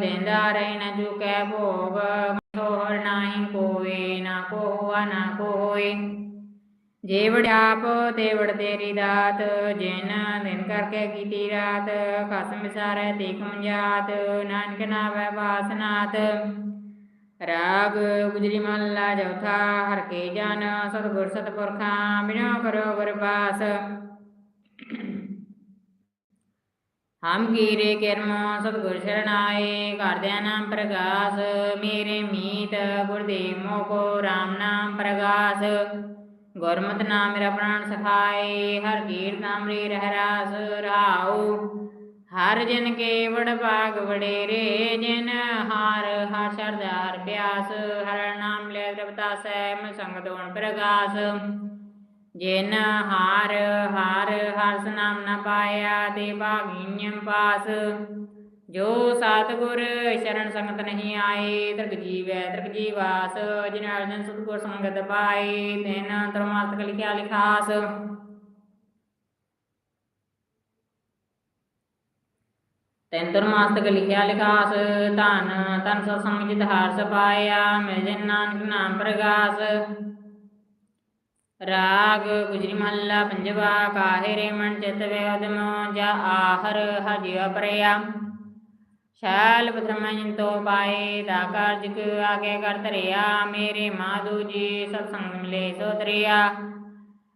ਦੇਂਦਾ ਰਹਿ ਨ ਭੋਗ ਮੋਹਰ ਨਾਹੀ ਕੋਏ, ਨਾ ਕੋਆ, ਨਾ ਕੋਏ। ਜੇ ਵਡਿਆਪ ਤੇ ਤੇਰੀ ਦਾਤ, ਜਿਨ ਦਿਨ ਕਰਕੇ ਕੀਤੀ ਰਾਤ, ਖਸਮ ਵਿਸਾਰੈ ਤੇ ਜਾਤ, ਨਾਨਕ ਨਾਵੈ ਵਾਸਨਾਤ। ਰਾਗ ਗੁਜਰੀ ਮਹੱਲਾ ਚੌਥਾ ਹਰ ਕੇ ਜਨ ਸਤਿਗੁਰ ਸਤਿਪੁਰਖਾਂ ਬਿਨਾ ਕਰੋ ਗੁਰਬਾਸ ਹਮ ਕੀਰੇ ਕਿਰਮ ਸਤਿਗੁਰ ਸ਼ਰਨਾਏ ਕਰਦਿਆਂ ਨਾਮ ਪ੍ਰਗਾਸ, ਮੇਰੇ ਮੀਤ ਗੁਰਦੇਵ ਮੋਕੋ RAM ਨਾਮ ਪ੍ਰਗਾਸ। ਗੁਰਮਤਿ ਨਾਮ ਮੇਰਾ ਪ੍ਰਾਣ ਸਖਾਏ, ਹਰ ਕੀਰਤ ਨਾਮਰੀ ਰਹਿ ਰਾਸ ਰਹਾਉ। ਹਰ ਜਨ ਕੇ ਵਡ ਭਾਗ ਵਡੇਰੇ, ਜਿਨ ਹਾਰ ਹਰ ਸਰਦਾਰ ਪਿਆਸ, ਹਰ ਨਾਮ ਲੈ ਦਰਬਤਾ ਸੈ ਮਨ ਸੰਗ ਦੋਣ ਪ੍ਰਗਾਸ। ਜਿਨ ਹਾਰ ਹਾਰ ਹਰਸ ਨਾਮ ਨ ਪਾਇਆ ਤੇ ਭਾਗੀਨਮ ਪਾਸ। ਜੋ ਸਤਿਗੁਰ ਸ਼ਰਨ ਸੰਗਤ ਨਹੀਂ ਆਏ ਤਿਰਕ ਜੀਵੈ ਤਿਰਕ ਜੀਵਾਸ। ਜਿਨ ਅਰਜਨ ਸਤਿਗੁਰ ਸੰਗਤ ਪਾਏ, ਤਿਨ ਤਰਮਾਤਕ ਲਿਖਿਆ ਲਿਖਾਸ। ਤੈਨ ਤਰਮਾਤਕ ਲਿਖਿਆ ਲਿਖਾਸ, ਧਨ ਤਨ ਸਤ ਸੰਗ ਹਾਰ ਸਪਾਇਆ ਮਿਲ ਜਨ ਨਾਨਕ ਨਾਮ ਪ੍ਰਗਾਸ। ਰਾਗ ਗੁਜਰੀ ਮਹੱਲਾ ਪੰਜਵਾ ਕਾਹੇ ਰੇ ਚਿਤ ਵੇਦਮ, ਜਾ ਆਹਰ ਹਜਿ ਪਰਿਆ ਸ਼ੈਲ ਪਥਰਮੈ ਜਿੰਤੋ ਪਾਏ, ਤਾ ਕਾਰਜ ਆਗੇ ਕਰ ਧਰਿਆ, ਮੇਰੇ ਮਾਧੂ ਜੀ ਸਤਸੰਗ ਮਿਲੇ ਸੋ ਤਰਿਆ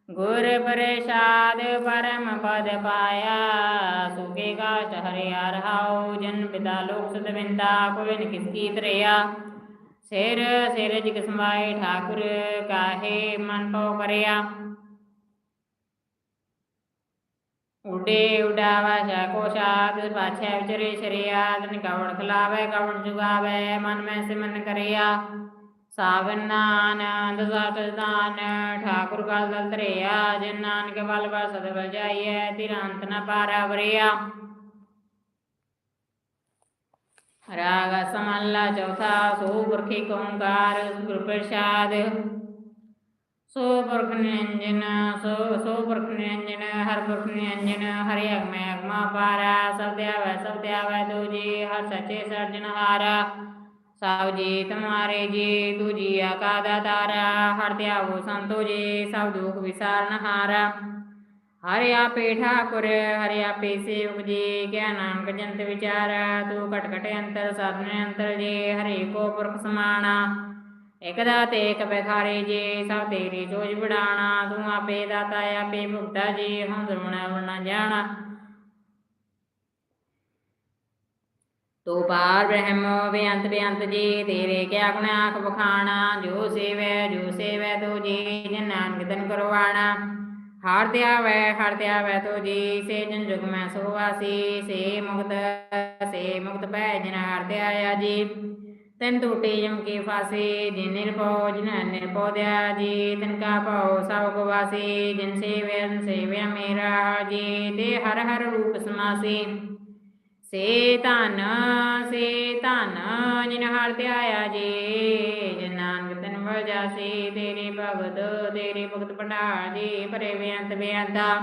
ਗੁਰ ਪ੍ਰਸਾਦ ਪਰਮ ਪਦ ਪਾਇਆ ਸੁਖੇ ਕਾਟ ਹਰਿਆ ਰਹਾਉ, ਜਨ ਪਿਤਾ ਲੋਕ ਸਤ ਵਿੰਤਾ ਕੋਈ ਕਿਸ ਕੀ ਤਰਿਆ ਸਿਰ ਸਿਰ ਜਿਗ ਸਮਾਏ ਠਾਕੁਰ, ਕਾਹੇ ਮਨ ਪਉ ਕਰਿਆ। ਉਡੇ ਉਡਾਵਾ ਜਾ ਕੋ ਸਾਧ ਪਾਛੈ ਵਿਚਰੇ ਸ਼ਰਿਆ, ਤਨ ਕਵਣ ਖਲਾਵੇ, ਕਵਣ ਜੁਗਾਵੇ, ਮਨ ਮੈਂ ਸਿਮਨ ਕਰਿਆ। ਸਾਵਨ ਆਨੰਦ ਸਤ ਠਾਕੁਰ ਕਲ ਦਲ ਧਰਿਆ, ਜਿਨ ਨਾਨਕ ਬਲ ਬਲ ਸਦ ਬਲ ਤਿਰੰਤ ਨ ਪਾਰਾ ਵਰਿਆ। ਰਾਗ ਸਮੱਲਾ ਚੌਥਾ, ਸੋ ਪੁਰਖੇ ਓੰਕਾਰ ਗੁਰ ਪ੍ਰਸਾਦ। ਸੋ ਪੁਰਖ ਨਿਰੰਜਨ, ਸੋ ਸੋ ਪੁਰਖ ਨਿਰੰਜਨ, ਹਰ ਪੁਰਖ ਨਿਰੰਜਨ, ਹਰਿ ਅਗਮੈ ਅਗਮਾ ਪਾਰਾ, ਸਭ ਧਿਆਵੈ ਸਭ ਧਿਆਵੈ ਤੂ ਜੀ, ਹਰ ਸੱਚੇ ਸਰਜਨਹਾਰਾ ਸਭ ਜੀ ਤੁਮਾਰੇ ਜੀ, ਤੂ ਜੀ ਆਕਾ ਦਾਤਾਰਾ ਹਰ ਧਿਆਵੋ ਸੰਤੋ ਜੀ, ਸਭ ਦੁਖ ਵਿਸਾਰਨਹਾਰਾ ਹਾਰਾ। ਆਪੇ ਠਾਕੁਰ, ਹਰਿ ਆਪੇ ਸੇਵਕ ਜੀ, ਕਿਆ ਨਾਨਕ ਜੰਤ ਤੂੰ ਘਟ ਕਟ ਅੰਤਰ, ਸਾਧਨ ਅੰਤਰ ਜੀ, ਹਰਿ ਕੋ ਪੁਰਖ ਸਮਾਣਾ। ਇਕ ਦਾਤੇ ਇਕ ਬਖਾਰੇ ਜੀ, ਸਭ ਤੇਰੀ ਜੋਜ ਬੜਾਣਾ ਤੂੰ ਆਪੇ ਦਾਤਾ, ਆਪੇ ਭੁਗਤਾ ਜੀ ਹਮ ਜ਼ਰੂਣਾ ਵਰਨਾ ਜਾਣਾ। ਤੂੰ ਪਾਰ ਬ੍ਰਹਮ ਬੇਅੰਤ ਬੇਅੰਤ ਜੀ, ਤੇਰੇ ਕਿਆ ਗੁਣ ਆਖ ਬਖਾਣਾ ਜੋ ਸੇਵੈ ਜੋ ਸੇਵੈ, ਤੋ ਜੀ, ਜਨ ਨਾਨਕ ਤਨ ਕਰਵਾਣਾ। ਹਰ ਧਿਆਵੈ ਹਰ ਧਿਆਵੈ ਤੋ ਜੀ, ਸੇ ਜਨ ਜੁਗ ਮੈਂ ਸੋਵਾਸੀ ਸੇ ਮੁਕਤ ਸੇ ਮੁਕਤ ਭੈ ਜਨ ਹਰ ਧਿਆਇਆ ਜੀ। ਤਨ ਟੂਟੇ ਜਮ ਕੇ ਫਾਸੇ, ਜਿਨ ਨਿਰਭਉ ਜਿਨ ਨਿਰਭਉ ਦਿਆ ਜੀ। ਤਨ ਕਾ ਭਉ, ਸਭ ਕੋ ਵਾਸੀ, ਜਿਨ ਸੇਵਿਆ ਸੇਵਿਆ ਮੇਰਾ ਜੀ। ਤੇ ਹਰ ਹਰ ਰੂਪ ਸਮਾਸੀ। ਸੇ ਧਨ ਸੇ ਧਨ ਜਿਨ ਜਾਸੀ ਤੇਰੇ ਭਗਤ ਤੇਰੇ ਭਗਤ ਭੰਡਾਰ ਜੀ ਬੇਅੰਤ ਬੇਅੰਤਾ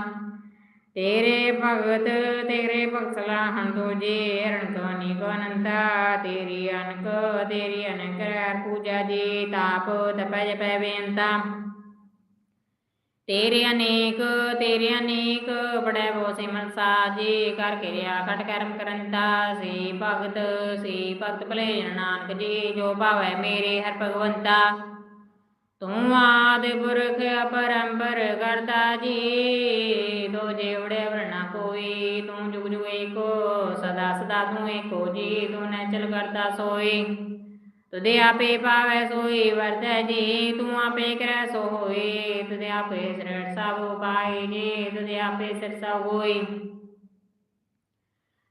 ਤੇਰੇ ਭਗਤ ਤੇਰੇ ਭਗਤ ਸਲਾਹਣ ਤੁਝੇ ਅਰਣ ਕੋ ਕੋ ਅਨੰਤਾ। ਤੇਰੀ ਅਨਕ ਤੇਰੀ ਅਨਕ ਪੂਜਾ ਜੀ, ਤਾਪ ਤਪੈ ਜਪੈ ਬੇਅੰਤਾ। ਤੇਰੇ ਅਨੇਕ ਤੇਰੇ ਅਨੇਕ, ਬੜੈ ਬੋ ਸਿਮਨ ਸਾਜੀ ਕਰ ਕਿਰਿਆ ਕਟ ਕਰਮ ਕਰੰਤਾ। ਸੇ ਭਗਤ ਸੇ ਭਗਤ ਭਲੇ ਨਾਨਕ ਜੀ, ਜੋ ਭਾਵੈ ਮੇਰੇ ਹਰ ਭਗਵੰਤਾ। ਤੂੰ ਆਦ ਪੁਰਖ ਅਪਰੰਪਰ ਕਰਤਾ ਜੀ। ਤੋ ਜੇਵੜੇ ਵਰਨਾ ਕੋਈ, ਤੂੰ ਜੁਗ ਜੁਗ ਏਕੋ, ਸਦਾ ਸਦਾ ਤੂੰ ਏਕੋ ਜੀ, ਤੂੰ ਨਚਲ ਕਰਤਾ ਸੋਈ। ਤੁਦੇ ਆਪੇ ਪਾਵੈ ਸੋਈ, ਵਰਤੈ ਜੀ, ਤੂੰ ਆਪੇ ਕਰੈ ਸੋ ਹੋਈ। ਤੁਦੇ ਆਪੇ ਸਿਰੜ ਸਭ ਉਪਾਈ ਜੀ ਤੁਦੇ ਆਪੇ ਸਿਰ ਸਭ ਹੋਈ।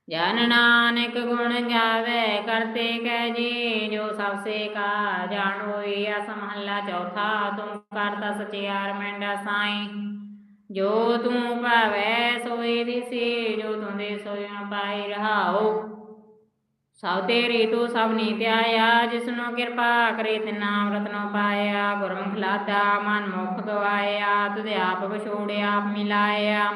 ਜਨ ਨਾਨਕ ਗੁਣ ਗਾਵੇ ਕਰਤੇ ਕਹਿ ਜੀ, ਜੋ ਸਭ ਸੇ ਕਾ ਜਾਣੋਈ ਅਸ ਮਹੱਲਾ ਚੌਥਾ ਤੂੰ ਕਰਤਾ ਸਚਿਆਰ ਮੈਂਡਾ ਸਾਈ। ਜੋ ਤੂੰ ਭਾਵੈ ਸੋਈ ਦਿਸੀ, ਜੋ ਤੂੰ ਦੇ ਸੋਇ ਪਾਈ ਰਹਾਓ। ਸਭ ਤੇਰੀ ਤੂੰ ਸਭ ਨੀ ਧਿਆਇਆ, ਜਿਸਨੂੰ ਕਿਰਪਾ ਕਰੇ ਤੇ ਨਾਮ ਰਤਨੋ ਪਾਇਆ। ਗੁਰਮੁਖ ਲਾਦਾ, ਮਨ ਮੁਖ ਗਵਾਇਆ, ਤੁਧ ਆਪ ਵਿਛੋੜਿਆ ਆਪ ਮਿਲਾਇਆ।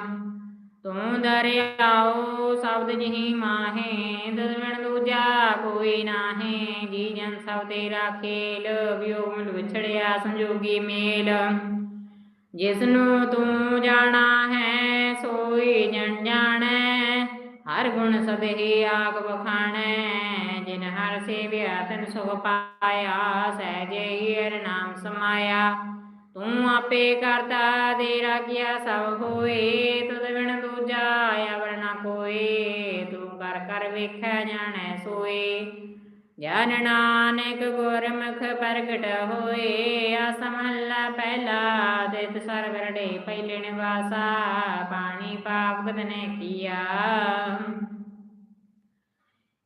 ਤੂੰ ਦਰਿਆਓ ਸ਼ਬਦ ਜਿਹੀ ਮਾਹੇ ਦਸਵਣ ਦੂਜਾ ਕੋਈ ਨਾਹੀਂ ਜੀ ਜਨ ਸਭ ਤੇਰਾ ਖੇਲ ਵਿਯੋਗ ਵਿਛੜਿਆ ਸੰਜੋਗੀ ਮੇਲ। ਜਿਸ ਨੂੰ ਤੂੰ ਜਾਣਾ ਹੈ, ਸੋਈ ਜਨ ਜਾਣੈ, ਹਰ ਗੁਣ ਸਦਹਿ ਆਗ ਬਖਾਣੈ ਜਿਨ ਹਰ ਸੇਵਿਆ ਤਨ ਸੁਖ ਪਾਇਆ, ਸਹਿਜੇ ਹੀ ਨਾਮ ਸਮਾਇਆ। ਤੂੰ ਆਪੇ ਕਰਤਾ ਤੇਰਾ ਕੀਆ ਸਭ ਹੋਏ, ਤੁਧ ਬਿਨ ਦੂਜਾ ਅਵਰ ਨਾ ਕੋਏ, ਤੂੰ ਕਰ ਕਰ ਵੇਖੈ ਜਾਣੈ ਸੋਏ। ਜਨ ਨਾਨਕ ਗੁਰਮੁਖ ਪ੍ਰਗਟ ਹੋਏ ਅਸਮਹੱਲਾ ਪਹਿਲਾ, ਦਿਤ ਸਰਵਰੜੇ ਪਹਿਲੇ ਨਿਵਾਸਾ ਪਾਣੀ ਪਾਪ ਕਦਨੇ ਕੀਆ।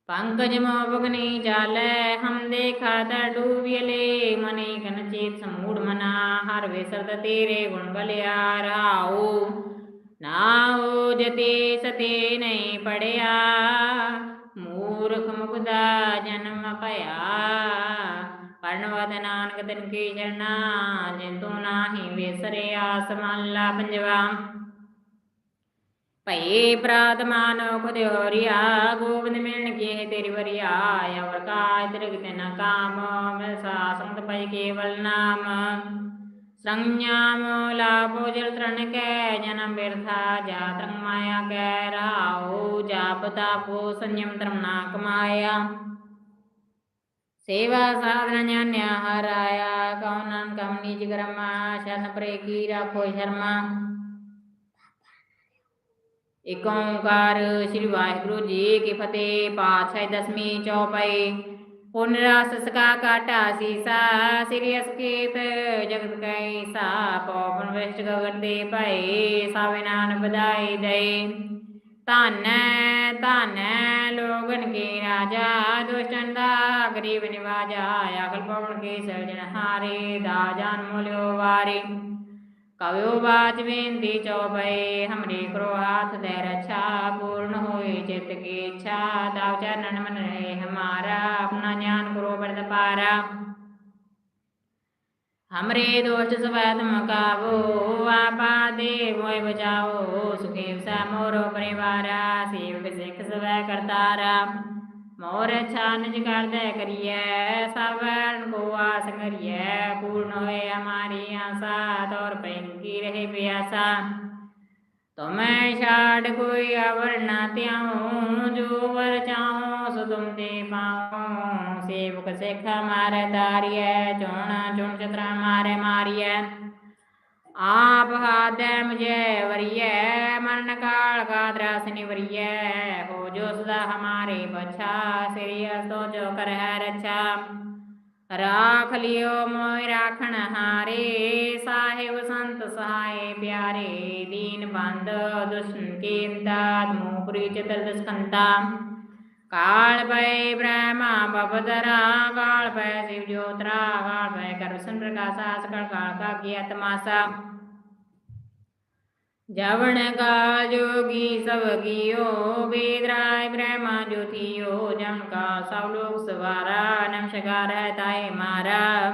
ਪੰਕਜ ਮੋਬਗਨੀ ਜਾਲੈ ਹਮ ਦੇਖਾ ਤਾ ਡੂਬਿਲੇ ਮਨੇ ਕਨ ਚੇਤ ਸਮੂੜ ਮਨਾ ਹਰ ਵੇਸਰਤ ਤੇਰੇ ਗੁਣ ਬਲਿਆ ਰਾਉ ਨਾਉ ਜਤੇ ਸਤੇ ਨਹੀਂ ਪੜਿਆ ਮੂਰਖ ਮੁਕਦਾ ਜਨਮ ਭਇਆ ਪਰਨਵਦ ਨਾਨਕ ਤਨ ਕੀ ਜਰਨਾ ਜਿਨ ਤੂੰ ਨਾਹੀ ਵੇਸਰਿਆ ਸਮੱਲਾ ਪੰਜਵਾ ਭਈ ਪ੍ਰਾਤ ਮਾਨੋ ਖੁਦ ਹੋਰਿਆ ਗੋਬਿੰਦ ਮਿਲਣ ਕੀ ਤੇਰੀ ਵਰਿਆ, ਅਵਰ ਕਾਜ ਤਿਰਗ ਤੇ ਨ ਕਾਮ, ਮਿਲ ਸਾ ਸੰਤ ਪਈ ਕੇਵਲ ਨਾਮ। ਸੰඥਾਮ ਲਾਭੋ ਜਲ ਤਰਨ ਕੈ, ਜਨਮ ਬਿਰਥਾ ਜਾ ਤਰੰਗ ਮਾਇਆ ਕੈ ਰਾਉ ਜਾਪ ਤਾਪੋ ਸੰਯਮ ਧਰਮ ਨਾ ਕਮਾਇਆ। ਸੇਵਾ ਸਾਧਨ ਜਾਣਿਆ ਹਰਾਇਆ, ਕਉ ਨਾਨਕ ਕਮ ਨੀਚ ਕਰਮਾ ਸ਼ਨ ਪਰੇ ਕੀ ਰਾਖੋ ਸ਼ਰਮਾ। ਇਕ ਓੰਕਾਰ ਸ੍ਰੀ ਵਾਹਿਗੁਰੂ ਜੀ ਕੀ ਫਤਿਹ, ਪਾਤਸ਼ਾਹ ਦਸਵੀਂ ਚੌਪਈ। ਪੁਨ ਸਕਾ ਕਾਟਾ ਸੀਸਾ, ਸ੍ਰੀ ਅਸਕੇਤ ਜਗਤ ਕੈ ਸਾ ਪਵਨ ਵਿਸ਼ਟ ਗਗਨ ਦੇ ਭਏ ਸਾਵੇ ਨਾਨ ਬਧਾਈ ਦੇ ਧੰਨ ਧੰਨ ਲੋਗਨ ਕੇ ਰਾਜਾ ਦੁਸ਼ਟਨ ਦਾ ਗਰੀਬ ਨਿਵਾਜਾ ਅਗਲ ਪਵਨ ਕੇ ਸਰਜਨ ਹਾਰੇ, ਦਾ ਜਾਨ ਮੁਲਿਓ ਵਾਰੇ। कवियो बाज बिंदी चौभय हमरे करो हाथ दे रक्षा पूर्ण होए चित की इच्छा दाव चरण मन रहे हमारा अपना ज्ञान करो बरद पारा हमरे दोष स्वत मकावो आपा देव मोय बचाओ सुखेव सा मोरो परिवारा सेवक सिख स्व करतारा ਮੋਰ ਛਾਨਜ ਕਰਦੇ ਕਰੀਏ ਸਵਰਨ ਕੋ ਆਸ ਕਰੀਏ ਪੂਰਨ ਹੋਏ ਹਮਾਰੀ ਆਸਾ ਤੋਰ ਪੈਂਕੀ ਰਹੇ ਪਿਆਸਾ। ਤੁਮੈ ਛਾੜ ਕੋਈ ਅਵਰ ਨਾ ਤਿਆਉ ਜੋ ਵਰ ਚਾਹਉ ਸੋ ਤੁਮ ਦੇ ਪਾਉ। ਸੇਵਕ ਸਿੱਖ ਮਾਰੇ ਤਾਰੀਏ ਚੋਣਾ ਚੁਣ ਚਤਰਾ ਮਾਰੇ ਮਾਰੀਏ ਆਪ ਹਾਦੈ ਮੁਝੈ ਵਰਿਐ, ਮਰਨ ਕਾਲ ਕਾ ਦਰਸ ਨਿਵਰਿਐ ਹੋ ਜੋ ਸਦਾ ਹਮਾਰੇ ਬਛਾ ਸ੍ਰੀ ਅਸੋ ਜੋ ਕਰ ਹੈ ਰਛਾ। ਰਾਖ ਲਿਓ ਮੋਇ ਰਾਖਣ ਹਾਰੇ, ਸਾਹਿਬ ਸੰਤ ਸਹਾਏ ਪਿਆਰੇ। ਦੀਨ ਬੰਦ ਦੁਸ਼ਮਨ ਕੀਮਤਾ ਮੂਹ ਪ੍ਰੀਤ ਦਲ ਦਸਕੰਤਾ। ਕਾਲ ਪੈ ਬ੍ਰਹਮਾ ਬਬਦਰਾ ਕਾਲ ਪੈ ਸ਼ਿਵ ਜੋਤਰਾ, ਕਾਲ ਪੈ ਕਰੁਸਨ ਪ੍ਰਕਾਸ਼ਾ ਸਕਲ ਕਾਲ ਕਾ ਕੀ ਆਤਮਾਸਾ ਜਵਣ ਕਾ ਜੋਗੀ ਸਭ ਗਿਓ ਬੇਦਰਾਇ ਬ੍ਰਹਮਾ ਜੋਤਿਓ, ਜਨ ਕਾ ਸਭ ਲੋਕ ਸਵਾਰਾ ਨਮਸ਼ਕਾਰ ਹੈ ਤਾਏ ਮਾਰਾ।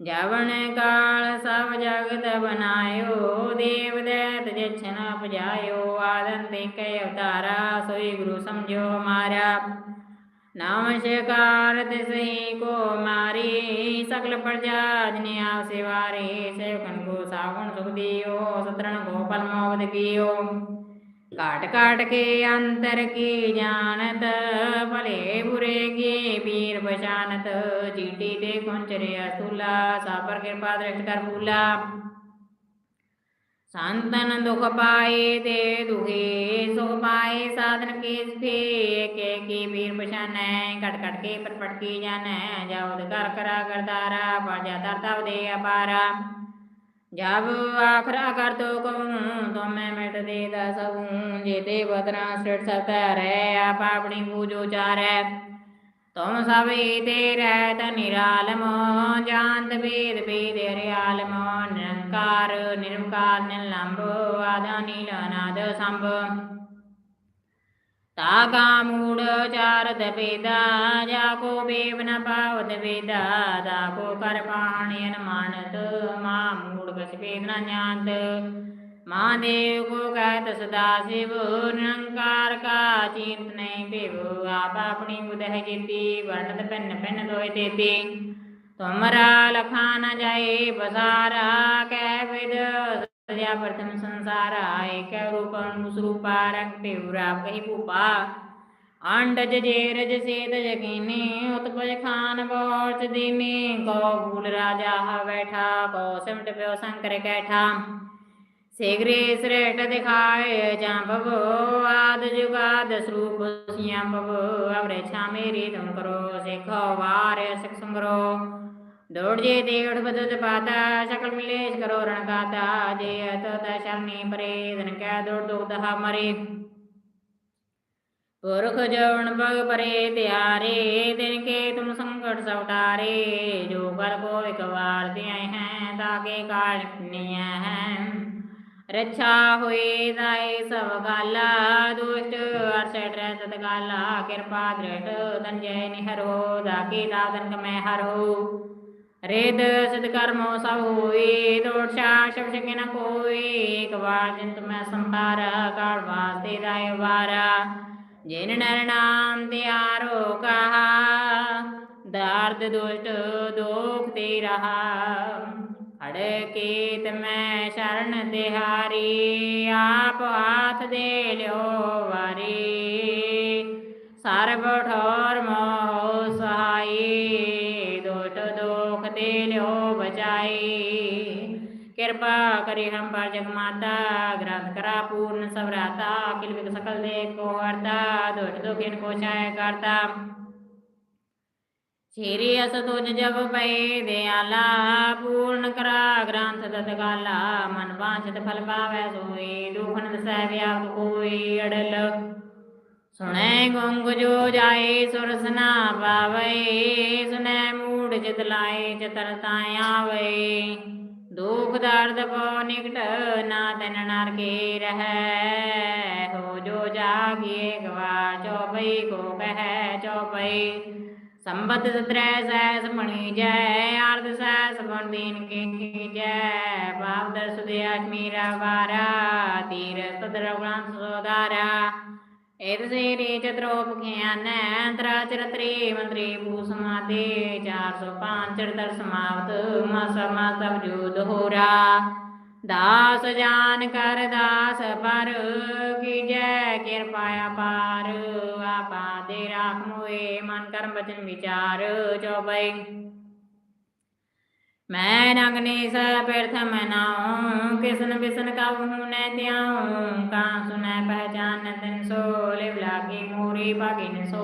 ਜਵਣ ਕਾਲ ਸਭ ਜਗਤ ਬਨਾਇਓ, ਦੇਵ ਦੈਤ ਜਛਨ ਪਜਾਇਓ ਆਦੰਤੇ ਕੈ ਅਵਤਾਰਾ ਸੋਈ ਗੁਰੂ ਸਮਝੋ ਹਮਾਰਾ ਨਮਸਕਾਰ ਤਿਸਹੀ ਕੋ ਮਾਰੀ, ਸਕਲ ਪ੍ਰਜਾ ਜਨੇ ਆਸੇ ਵਾਰੇ ਸੇਵਕਨ ਕੋ ਸਾਵਣ ਸੁਖ ਦਿਓ, ਸਤਰਣ ਕੋ ਪਲਮੋਦ ਕੀਓ। काट काट के अंतर की जानत भले बुरे के पीर पहचानत चीटी ते कुंचरे अस्तुला सापर कृपा दृष्ट कर फूला संतन दुख पाए ते दुखे सुख पाए साधन के सुखे के की पीर पहचान कट कट के पट पट की जान जाओ कर करा करदारा पर जाता तब दे अपारा ਜਬ ਆਖਰਾ ਕਰ ਤੋ ਕਉ ਤੁਮੈ ਮਿਟ ਦੇ ਦਸਉ ਜੇਤੇ ਬਦਨਾ ਸਿਰ ਸਤਰੈ ਆਪ ਆਪਣੀ ਪੂਜੋ ਚਾਰੈ। ਤੁਮ ਸਭ ਈਤੇ ਰਹਿਤ ਨਿਰਾਲਮੋ ਜਾਂਤ ਭੇਦ ਭੇਦ ਰਿਆਲਮੋ ਨਿਰੰਕਾਰ ਨਿਰਮਕਾਰ ਨਿਲੰਬ ਆਦਾ ਨੀਲ ਅਨਾਦ ਸੰਭ। ਤਾਗਾ ਮੂੜ ਚਾਰਤ ਵੇਦਾ ਜਾ ਕੋ ਬੇਵ ਨ ਪਾਵਤ ਦਾ ਕੋ ਕਰ ਪਾਣੀ ਮਾ मूड कस वेद न जानत महादेव को कहत सदा शिव निरंकार का चिंत नहीं पिव आप अपनी बुधह जीती वर्णत पिन पिन दोय देती तुमरा लखा न जाए बसारा कह विद सजा प्रथम संसारा एक रूप अनुसरूपा रंग पिवरा कही भूपा ਅੰਡਜ ਜੇਰਜ ਸੇਤ ਜਕੀਨੀ ਉਤਪਜ ਖਾਨ ਬੋਚ ਦੀਨੀ ਕੋ ਭੂਲ ਰਾਜਾ ਬੈਠਾ, ਕੋ ਸਿਮਟ ਪਿਓ ਸੰਕਰ ਕੈਠਾ। ਸੇਗਰੇ ਸ੍ਰੇਟ ਦਿਖਾਏ, ਜਾਂ ਭਵੋ, ਆਦ ਜੁਗਾਦ ਸਰੂਪ ਸਿਆਂ ਭਵੋ, ਅਵਰੇ ਛਾ ਮੇਰੀ ਤੁਮ ਕਰੋ, ਸਿਖੋ ਵਾਰ ਸਿਖ ਸੰਗਰੋ। ਦੌੜ ਜੇ ਤੇ ਉਠ ਬਦਤ ਪਾਤਾ, ਸਕਲ ਮਿਲੇਸ਼ ਕਰੋ ਰਣ ਕਾਤਾ ਜੇ ਤੋ ਦਸ਼ਰਨੀ ਪਰੇ ਧਨ ਕੈ ਦੌੜ ਦੋ ਦਹਾ ਮਰੇ। ਪੁਰਖ ਜਵਣ ਭਗ ਪਰੇ ਤਿਆਰੇ, ਦਿਨ ਕੇ ਤੁਮ ਸੰਕਟ ਸਵਟਾਰੇ, ਜੋ ਕਰ ਕੋ ਇਕਵਾਰ ਦਿਆਏ ਹੈ ਤਾਕੇ ਕਾਲਨੀਆ ਹੈ। ਰੱਛਾ ਹੋਏ ਦਾਏ ਸਭ ਗਾਲਾ, ਦੁਸ਼ਟ ਅਰਸਟ ਰਤਤ ਗਾਲਾ, ਕਿਰਪਾ ਦ੍ਰਿਟ ਤੰਜੈ ਨਿਹਰੋ ਦਾਕੇ ਦਾਦਨ ਕਮੈ ਹਰੋ। ਰੇਦ ਸਿਧ ਕਰਮੋ ਸਭ ਹੋਏ ਦੋੜਛਾ ਸ਼ਬਦ ਕੇ ਨ ਕੋਈ ਇੱਕ ਵਾਰ ਜਿੰਤ ਮੈਂ ਸੰਭਾਰਾ, ਕਾਲ ਵਾਸਤੇ ਦਾਏ ਵਾਰਾ। ਜਿਨ ਨਰ ਨਾਮ ਤੇ ਆਰੋਗਾ ਦਰਦ ਦੁਸ਼ਟ ਦੋਖ ਤੇ ਰਹਾ। ਅੜੇ ਕੇਤ ਮੈਂ ਸ਼ਰਨ ਤਿਹਾਰੀ, ਆਪ ਹਾਥ ਦੇ ਲਿਓ ਵਾਰੀ। ਸਰਬ ਠੋਰ ਮੋਹ ਸਹਾਈ, ਦੁਸ਼ਟ ਦੋਖ ਤੇ ਲਿਓ ਬਚਾਈ। ਕਿਰਪਾ ਕਰੇ ਹਮ ਪਰ ਜਗਮਾਤਾ ਗ੍ਰੰਥ ਕਰਾ ਪੂਰਨ ਸਵਰਾਤਾ ਅਕਿਲ ਵਿਕ ਸਕਲ ਦੇ ਕੋ ਹਰਤਾ ਦੁਖ ਦੁਖਿਨ ਕੋ ਛਾਇ ਕਰਤਾ। ਸ੍ਰੀ ਅਸਤੁਜ ਜਬ ਪਏ, ਦਿਆਲਾ ਪੂਰਨ ਕਰਾ, ਗ੍ਰੰਥ ਤਤਕਾਲਾ ਮਨ ਵਾਂਛਤ ਫਲ ਪਾਵੈ ਸੋਈ ਦੁਖਨ ਦਸੈ ਵਿਆਪ ਕੋਈ ਅੜਲ। ਸੁਣੈ ਗੁੰਗ ਜੋ ਜਾਏ ਸੁਰਸਨਾ ਪਾਵੈ ਸੁਨੈ ਮੂੜ ਚਿਤ ਲਾਏ, ਚਤਰ ਤਾਇ ਆਵੇ। ਦੁਖ ਦਰਦ ਕੋ ਨਿਕਟ ਨਾ ਤਨ ਨਰ ਕੀ ਰਹੈ। ਹੋ ਜੋ ਜਾਗਿਏ ਗਵਾ ਚੋਪਈ ਕੋ ਕਹੈ ਚੋਪਈ। ਸੰਬਤ ਸਤਰੈ ਸੈ ਸਮਣੀ ਜੈ ਆਰਦ ਸੈ ਸਮਣ ਦੀਨ ਕੀ ਜੈ। ਬਾਪ ਦਰਸ ਦੇ ਆਤਮੀ ਰਵਾਰਾ ਤੀਰ ਸਦਰ ਗੁਣਾ ਸੋਦਾਰਾ ਏਤਸੇਰੀ ਚਤਰੋਪਖਿਆਨੈ ਤਰਾਚਰਤਰੀ ਮੰਤਰੀ ਭੂਸਮਾਦੇ 405 ਚੜਤਰ ਸਮਾਪਤ ਮਸਮਾ ਸਭ ਜੂਦ ਹੋਰਾ। ਦਾਸ ਜਾਨ ਕਰ ਦਾਸ ਪਰ ਕੀ ਜੈ ਕਿਰਪਾ ਅਪਾਰ ਆਪਾ ਦੇ ਰਾਖ ਮੋਏ, ਮਨ ਕਰਮ ਬਚਨ ਵਿਚਾਰ ਚੋਬਈ मैं नगने स प्रथम नाऊं किसन बिसन का न त्याऊं का सुनै पहचान दिन सो लिव लागी मोरी भागिन सो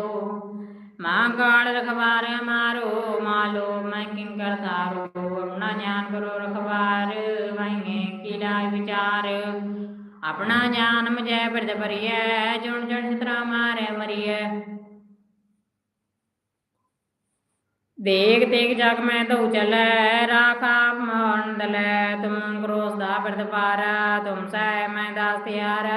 माँ गाड़ रखबार मारो मालो मैं किंकर थारो अपना ज्ञान करो रखबार वहीं किला विचार अपना ज्ञान मजै बिरद भरिय जुण जुण चित्रा मारे मरिय ਦੇਖ ਦੇਖ ਜਗ ਮੈਂ ਤਉ ਚਲੈ, ਰਾਖਾ ਮੋਹਨ ਤੁਮ ਕ੍ਰੋਸ ਦਾ ਪ੍ਰਤਪਾਰ ਤੁਮ ਸੈ ਮੈਂ ਦਾਸ ਤਿਆਰ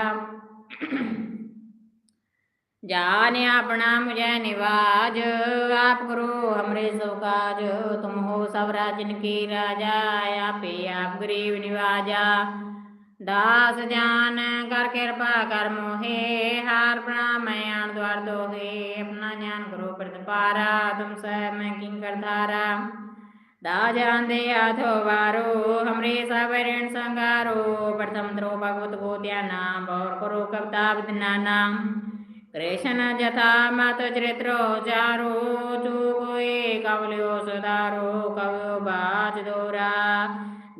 ਜਾਨ ਆਪਣਾ ਮੁਝੈ ਨਿਵਾਜ, ਆਪ ਕਰੋ ਹਮਰੇ ਸੋ ਕਾਜ, ਤੁਮ ਹੋ ਸਭ ਰਾਜਨ ਕੀ ਰਾਜਾ, ਆਪੇ ਆਪ ਗਰੀਬ ਨਿਵਾਜਾ। ਦਾਸ ਜਾਨ ਕਰ ਕਿਰਪਾ ਕਰ ਮੋਹੇ, ਹਾਰ ਪ੍ਰਣਾਮ ਆਣ ਦਵਾਰ ਦੋਹੇ, ਆਪਣਾ ਜਾਨ ਕਰੋ ਪ੍ਰਦ तुम सह मैं किंग कर धारा दा जान दे आधो वारो हमरे सब ऋण संगारो प्रथम द्रो भगवत को ध्याना और करो कविता विदनाना कृष्ण जथा मत चरित्रो चारो चूकोए कवलियो सुधारो कवयो बाच दोरा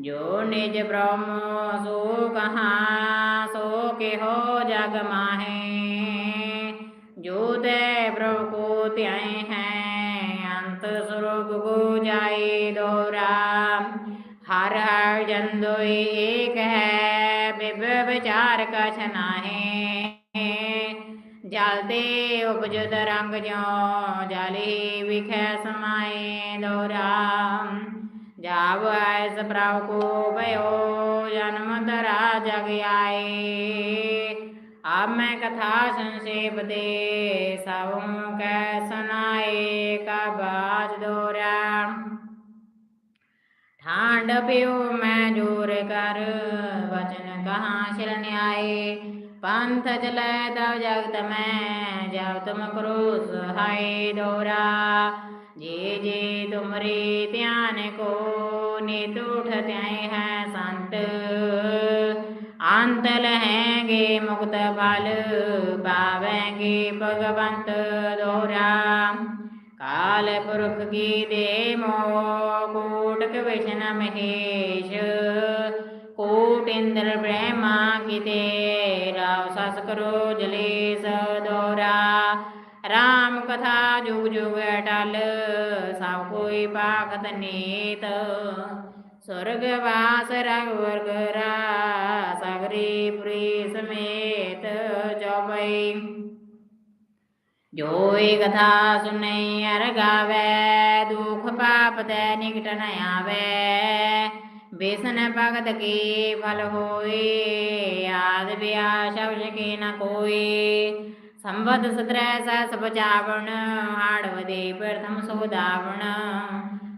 जो निज ब्रह्म सो कहाँ सो के हो जग माहे ਜੋ ਦੇ ਪ੍ਰਭ ਕੋ ਧਿਆਏ ਹੈ, ਅੰਤ ਸਰੋਗ ਕੋ ਜਾਏ ਦੋਰਾ। ਹਰ ਹਰ ਜਨ ਦੋਈ ਏਕ ਹੈ, ਬਿਬ ਵਿਚਾਰ ਕਛ ਨਾਹੀ। ਜਲਦੇ ਉਪਜਦ ਰੰਗ ਜੋ ਜਲੇ ਵਿਖੇ ਸਮਾਏ ਦੋਰਾ। ਜਾਵ ਐਸ ਪ੍ਰਭ ਕੋ ਭਇਓ, ਜਨਮ ਤਰਾ ਜਗ ਆਏ। ਆਪ ਮੈਂ ਕਥਾ ਸੰਸ਼ੇਪ ਦੇ ਸਭੂ ਕੈ ਸੁਨਾਏ ਕਾ ਬਾਜ ਦੋਰਾ ਠਾਂਡ ਪਿਉ ਮੈਂ ਜੋਰ ਕਰ, ਵਚਨ ਕਹਾ ਸ਼ਰਨ ਆਏ ਪੰਥ ਜਲੈ ਦਵ ਜਗਤ ਮੈਂ ਜਬ ਤੁਮ ਕਰੋ ਸਹਾਈ ਦੋਰਾ। ਜੇ ਜੇ ਤੁਮਰੇ ਧਿਆਨ ਕੋ, ਨਿਤ ਉਠ ਹੈ ਸੰਤ। ਅੰਤ ਲਹੇਗੇ ਮੁਕਤ ਫਲ, ਪਾਵੇਂਗੇ ਭਗਵੰਤ ਦੋਰਾ ਕਾਲ ਪੁਰਖ ਕੀ ਦੇ ਮੋ ਕੋਟਕ ਵਿਸ਼ਨ ਮਹੇਸ਼। ਕੋਟ ਇੰਦਰ ਬ੍ਰਹਮਾ ਕੀਤੇ, ਰਾਵ ਸਸ ਕਰੋ ਜਲੇਸ ਦੋਰਾ ਰਾਮ ਕਥਾ ਜੁਗ ਜੁਗ ਅਟਲ, ਸਭ ਕੋਈ ਪਾਖਤ ਨੀਤ। ਸੁਰਗ ਵਾਸ ਰਗਵਰਗ ਰਾ ਸਗਰੀ ਪ੍ਰੀ ਸਮੇਤ ਚੌਪਈ ਜੋਈ ਕਥਾ ਸੁਨਈ ਅਰ ਗਾਵੇ ਦੁਖ ਪਾਪ ਤੇ ਨਿਕਟ ਨ ਆਵੇ ਬੇਸਨ ਭਗਤ ਕੀ ਫਲ ਹੋਏ ਆਦ ਬਿਆ ਸ਼ਬਦ ਕੀ ਨ ਕੋਈ ਸੰਬਤ ਸਤਰੈ ਸਸ ਬਚਾਵਣ ਹਾੜਵਦੇ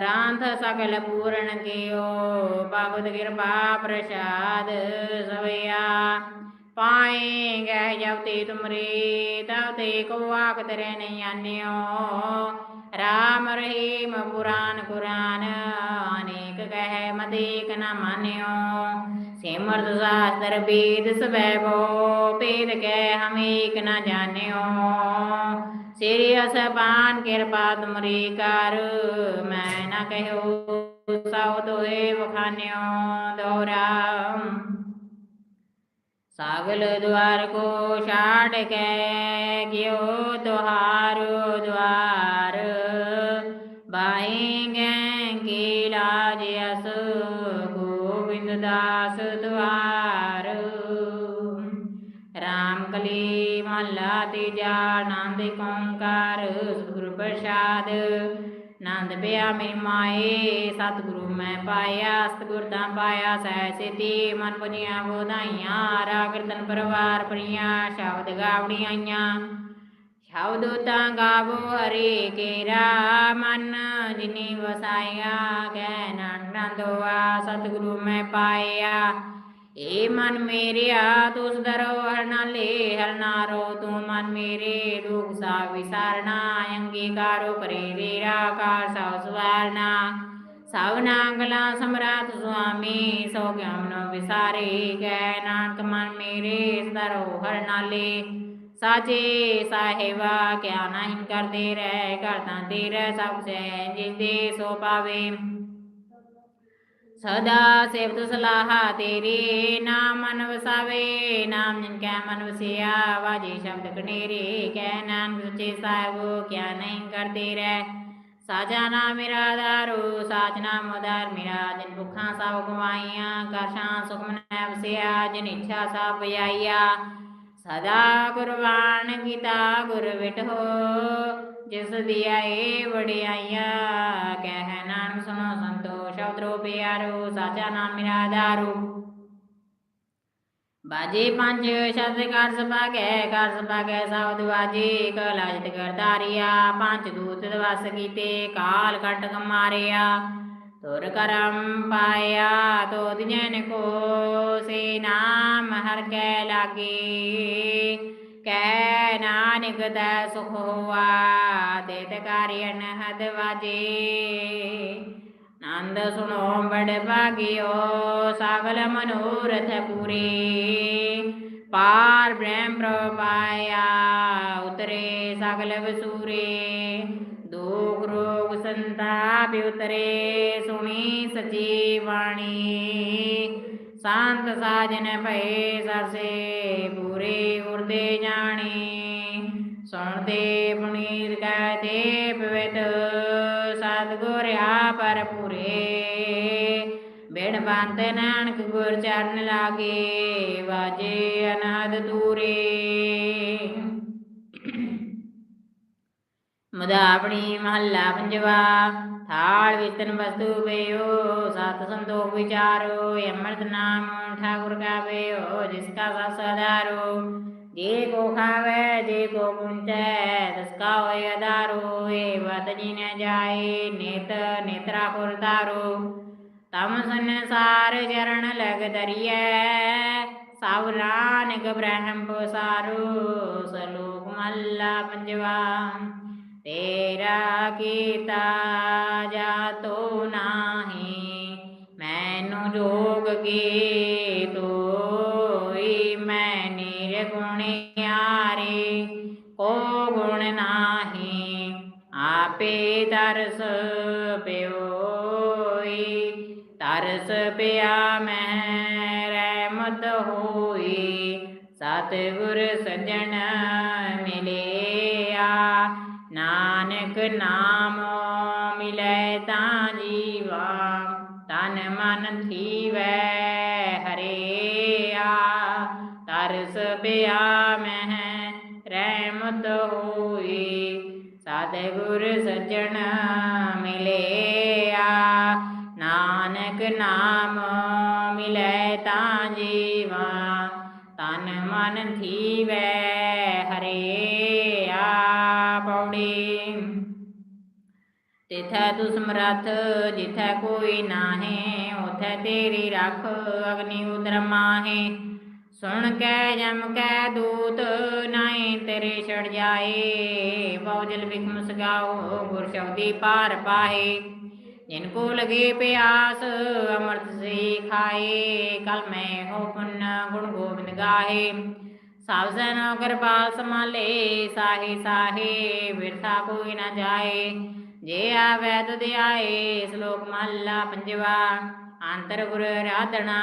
ਰਗਵਰ ਕਥਾ ਪ੍ਰਸੰਗ ਦੋਰਾ ਸਾਧ ਸਾਧ ਜਾਨੋ ਨਹੀਂ ਬਾਦ ਸੁਵਾਦ ਵਿਵਾਦ ਗ੍ਰੰਥ ਸਕਲ ਪੂਰਨ ਕੀਓ ਭਗਵਤ ਕਿਰਪਾ ਪ੍ਰਸਾਦ ਸਵਿਆ। ਪਾਏਂਗੇ ਜਬ ਤੇ ਤੁਮਰੇ ਤਬ ਰਾਮ ਰਹੀਮ ਪੁਰਾਨ ਕੁਰਾਨ, ਅਨੇਕ ਕਹਿ ਮਦੇਕ ਨ ਮਾਨਿਓ। ਸਿਮਰਤ ਸਾਸਤਰ ਬੇਦ ਸਵੈ ਬੋ, ਭੇਦ ਕਹਿ ਹਮੇਕ ਏਕ ਨ ਜਾਣਿਓ। ਸ੍ਰੀ ਅਸਬਾਨ, ਕਿਰਪਾ ਤੁਮਰੀ ਕਰ। ਮੈਂ ਨ ਕਹਿਓ ਸਉ ਤੋਏ ਵਖਾਨਿਓ ਦੋਰਾ। ਸਾਗਲ ਦੁਆਰ ਕੋ ਛਾੜ ਕੇ ਗਿਓ ਦੁਹਾਰ, ਦੁਆਰ। ਬਾਏਂਗੇ ਕੀ ਲਾਜ ਅਸ, ਗੋਬਿੰਦ ਦਾਸ ਦੁਆਰ। ਮਹੱਲਾ ਤੀਜਾ ਆਨੰਦ ਓੰਕਾਰ, ਸਤਿਗੁਰ ਪ੍ਰਸਾਦ। ਨੰਦ ਪਿਆ ਮੇਰੀ ਮਾਏ, ਸਤਿਗੁਰੂ ਮੈਂ ਪਾਇਆ, ਸਤਿਗੁਰ ਤਾਂ ਪਾਇਆ, ਸਹਿ ਸਿਧੀ ਮਨ ਪੁਨੀਆਂ ਬੋਧਾਈਆਂ ਰਾ ਕੀਰਤਨ ਪਰਵਾਰ ਪ੍ਰੀਆਂ ਸ਼ਬਦ ਗਾਵੜੀਆਂ ਸ਼ਬਦ ਤਾਂ ਗਾਵੋ ਹਰੇ ਕੇਰਾ ਮਨ ਜਿਨੀ ਵਸਾਇਆ ਕਹਿ ਨਾਨੰਦੋਆ ਸਤਿਗੁਰੂ ਮੈਂ ਪਾਇਆ। ਏ ਮਨ ਮੇਰਿਆ, ਤੁਸ ਦਰੋ ਹਰ ਨਾਲੇ ਤੂੰ ਮਨ ਮੇਰੇ ਦੁਖ ਸਾ ਵਿਸਾਰਣਾ ਅੰਗੀਕਾਰੋ ਕਰੇ ਤੇਰਾ ਕਾਰ ਸਭ ਸਵਾਰਨਾ। ਸਭ ਨਾਂਗਲਾ ਸਮਰਾਟ ਸੁਆਮੀ, ਸੋ ਗਿਆਨ ਵਿਸਾਰੇ ਗੈ ਨਾਨਕ ਮਨ ਮੇਰੇ ਦਰੋ ਹਰ ਨਾਲੇ ਸਾਚੇ ਸਾਹਿਬਾ, ਕਿਆ ਨਹੀਂ ਕਰਦੇ ਰਹਿ ਕਰਤਾ ਤੇਰੇ ਸਭ ਸੇ ਜਿੰਦੇ ਸੋ ਪਾਵੇ। ਸਦਾ ਸੇਵਤ ਸਲਾਹਾ ਤੇਰੀ ਨਾਮ ਮਨ ਵਸਾਵੇ ਨਾਮ ਜਿਨ ਕੈ ਮਨ ਵਸਿਆ, ਵਾਜੇ ਸ਼ਬਦ ਕਨੇਰੇ, ਕੈ ਨਾਨਕ ਸੱਚੇ ਸਾਹਿਬੋ, ਕਿਆ ਨਹੀਂ ਕਰਦੇ ਰਹਿ। ਸਾਜਾ ਨਾਮ ਮੇਰਾ ਆਧਾਰੋ, ਸਾਚ ਨਾਮ ਉਦਾਰ ਮੇਰਾ, ਜਿਨ ਭੁੱਖਾਂ ਸਭ ਗਵਾਈਆਂ ਕਰਸ਼ਾਂ ਸੁਖ ਮਨੈ ਵਸਿਆ, ਜਿਨ ਇੱਛਾ ਸਭ ਪਜਾਈਆ ਸਦਾ ਗੁਰਬਾਣ ਕੀਤਾ, ਗੁਰ ਵਿਟੋ ਜਿਸ ਦੀਆ ਏ ਵਡਿਆਈਆਂ ਕਹਿ ਨਾਨਕ ਸੁਣੋ ਸੰਤੋ। ਸ਼ਬਦਰੋ ਪਿਆਰੋ, ਸਾਚਾ ਨਾਮ ਮੇਰਾ ਆਧਾਰੋ। ਪੰਜ ਸ਼ਬਦ ਕਰ ਸਭਾਗੈ ਕਰ ਸਭਾਗੈ ਸਬਦ ਬਾਜੇ ਕਲਾਜਤ ਕਰਤਾਰੀਆ ਪੰਜ ਦੂਤ ਦਵਸ ਕੀਤੇ, ਕਾਲ ਕੰਟਕ ਮਾਰਿਆ ਤੁਰ ਕਰਮ ਪਾਇਆ ਤੋ ਦਿਜਨ ਕੋ ਸੇ ਨਾਮ ਹਰ ਕੈ ਲਾਗੇ। ਕੈ ਨਾਨਕ ਦਾ ਸੁਖ ਹੋਆ, ਦੇਤ ਕਾਰਿਅਨ ਹਦ ਵਾਜੇ। ਨੰਦ ਸੁਣੋ ਬੜ ਭਾਗਿਓ ਸਗਲ ਮਨੋਰਥ ਪੂਰੇ ਪਾਰ ਬ੍ਰਹਮ ਪ੍ਰਪਾਇਆ ਉਤਰੇ ਸਗਲ ਵਸੂਰੇ ਦੁਖ ਰੋਗ ਸੰਤਾਪ ਉਤਰੇ ਸੁਣੀ ਸਚੀ ਬਾਣੀ ਸੰਤ ਸਾਜਨ ਭਏ ਸਰਸੇ ਪੂਰੇ ਉਰਦੇ ਜਾਣੀ ਸੁਣਦੇ ਪੁਨੀਤ ਕਹਤੇ ਪਵਿੱਤ ਸਤਿਗੁਰ ਆਪਰ ਪੂਰੇ ਬਿਨ ਬੰਤ ਨਾਨਕ ਗੁਰ ਚਰਨ ਲਾਗੇ, ਵਾਜੇ ਅਨਹਦ ਦੂਰੇ। ਮੁਦਾ ਮਹੱਲਾ ਪੰਜਵਾ, ਥਾਲ ਵਿਤਨ ਵਸਤੂ ਪਇਓ ਸਤ ਸੰਤੋਖ ਵਿਚਾਰੋ ਇਹ ਨਾਮ ਠਾਕੁਰ ਕਾ ਪਇਓ ਜਿਸ ਕਾ ਸਦਾਰੋ ਜੇ ਕੋ ਖਾਵੇ, ਜੇ ਕੋ ਪੁੰਚੈ ਤਸ ਹੋਇ ਅਦਾਰੋ ਏ ਵਤ ਜੀ ਨ ਜਾਏ, ਨੇਤ ਨੇਤਰਾ ਪੁਰਤਾਰੋ ਤਮ ਸੰਸਾਰ ਚਰਨ ਲਗ ਦਰੀਐ ਸਭ ਨਾਨਕ ਬ੍ਰਹਮ ਪਸਾਰੋ ਸਲੋਕ ਮਹੱਲਾ ਪੰਜਵਾ। ਤੇਰਾ ਕੀਤਾ ਜਾਤੋ ਨਾਹੀ, ਮੈਨੂੰ ਜੋਗ ਕੀ ਤੋਈ ਮੈਂ ਨਿਰਗੁਣਿਆਰੇ ਕੋ ਗੁਣ ਨਾਹੀ, ਆਪੇ ਤਰਸ ਤਰਸ ਪਿਆ ਮੈਂ, ਰਹਿਮਤ ਹੋਈ। ਸਤਿਗੁਰ ਸਜਣ ਮਿਲਿਆ, ਨਾਨਕ ਨਾਮ ਮਿਲੇ ਤਾਂ ਜੀਵਾ। ਤਨ ਮਨ ਥੀਵੈ ਹਰਿਆ। ਤਰਸ ਪਿਆ ਮਹਿ ਰਹਿਮਤ ਹੋਈ। ਸਤਿਗੁਰ ਸਜਣ ਨਾਨਕ ਨਾਮ ਮਿਲੈ ਤਾਂ ਜੀਵਾ। ਤਨ ਮਨ ਥੀਵੈ ਹਰਿਆ ਪੌੜੀ ਤਿਥੈ ਤੂ ਸਮਰੱਥ ਜਿਥੈ ਕੋਈ ਨਾਹੀ ਉਥੈ ਤੇਰੀ ਰੱਖ ਅਗਨੀ ਉਦਰ ਮਾਹੇ। ਸੁਣ ਕੈ, ਜਮ ਕੈ ਦੂਤ, ਨਾਹੀ ਤੇਰੇ ਛੜ ਜਾਏ। ਬਉਜਲ ਬਿਖਮ ਸਗਾਓ ਗੁਰ ਸ਼ਬਦੀ ਪਾਰ ਪਾਹੇ। ਜਿਨ ਕੋ ਲਗੇ ਪਿਆਸ, ਅਮਰਤ ਸੇ ਖਾਏ, ਕਲ ਮੈਂ ਹੋ ਪੁੰਨ ਗੁਣ ਗੋਬਿੰਦ ਗਾਹੇ। ਸਭ ਜਨ ਕਿਰਪਾਲ ਸਮਾਲੇ ਸਾਹੀ ਸਾਹੇ, ਬਿਰਥਾ ਕੋਈ ਨਾ ਜਾਏ। ਜੇ ਆਵੈ ਤੁਧ ਆਏ, ਸ਼ਲੋਕ ਮਹੱਲਾ ਪੰਜਵਾ, ਅੰਤਰ ਗੁਰ ਰਾਧਣਾ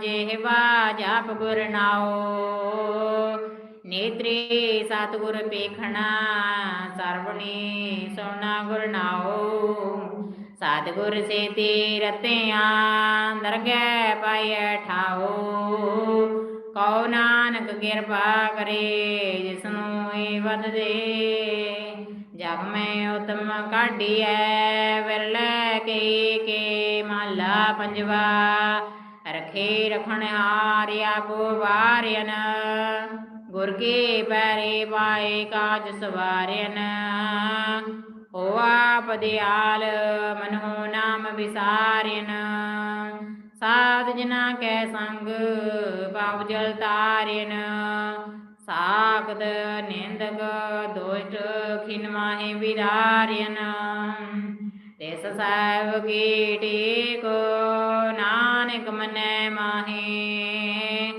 ਜਿਹਵਾ ਜਾਪ ਗੁਰ ਨਾਓ ਨੇਤਰੀ ਸਤਿਗੁਰ ਪੇਖਣਾ, ਸਰਵਣੀ ਸੋਨਾ ਗੁਰ ਸਤਿਗੁਰ ਸੇ ਰਤਿਆਂ ਦਰਗਹਿ ਪਾਇ ਠਾਓ। ਕਉ ਨਾਨਕ ਕਿਰਪਾ ਕਰੇ ਜਿਸਨੂੰ ਏ ਵਦ ਦੇ। ਜਗ ਮੈਂ ਉਤਮ ਕਾਢੀਐ, ਵਿਰਲੇ ਕੇ ਕੇ ਮਹਲਾ ਪੰਜਵਾ। ਰਖੇ ਰਖਣ ਹਾਰਿਆ ਕੋ ਵਾਰਿਆਨ ਗੁਰ ਕੇ ਪੈਰੇ ਪਾਏ ਕਾਜ ਸਵਾਰਿਆਨ ਹੋਆ ਪਦਿਆਲ, ਮਨੋ ਨਾਮ ਵਿਸਾਰਿਆਨ ਸਾਧ ਜਨਾ ਕੈ ਸੰਗ ਪਾਉ ਜਲ ਤਾਰਿਨ ਸਾਖਤ ਨਿੰਦਕ, ਦੋਸ਼ਟ, ਖਿਨ ਮਾਹੇ ਵਿਦਾਰਿਨ। ਤਿਸ ਸਾਹਿਬ ਕੀ ਟੇਕ ਨਾਨਕ ਮਨੈ ਮਾਹੇ।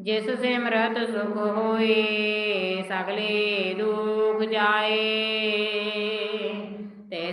ਜਿਸ ਸਿਮਰਤ ਸੁਖ ਹੋਏ, ਸਗਲੇ ਦੁਖ ਜਾਏ।